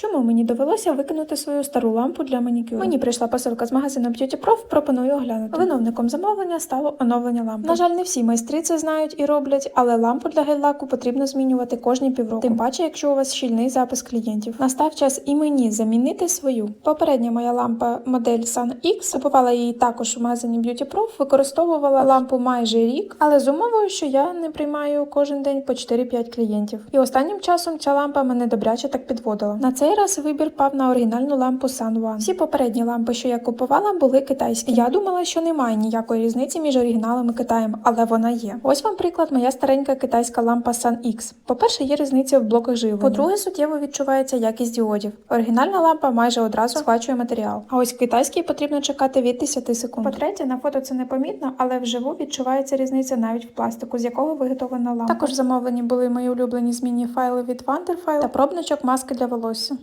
Чому мені довелося викинути свою стару лампу для манікюру? Мені прийшла посилка з магазину Beauty Prof, пропоную оглянути. Виновником замовлення стало оновлення лампи. На жаль, не всі майстри це знають і роблять, але лампу для гель-лаку потрібно змінювати кожні півроку. Тим паче, якщо у вас щільний запис клієнтів. Настав час і мені замінити свою. Попередня моя лампа модель Sun X, купувала її також у магазині Beauty Prof, використовувала лампу майже рік, але з умовою, що я не приймаю кожен день по 4-5 клієнтів. І останнім часом ця лампа мене добряче так підводила. На цей раз вибір пав на оригінальну лампу Sun One. Всі попередні лампи, що я купувала, були китайські. Я думала, що немає ніякої різниці між оригіналом і Китаєм, але вона є. Ось вам приклад, моя старенька китайська лампа Sun X. По-перше, є різниця в блоках живлення. По-друге, суттєво відчувається якість діодів. Оригінальна лампа майже одразу схвачує матеріал. А ось китайській потрібно чекати від 10 секунд. По-третє, на фото це непомітно, але вживу відчувається різниця навіть в пластику, з якого виготовлена лампа. Також замовлені були мої улюблені змінні файли від Wonderfile та пробничок маски для волосся.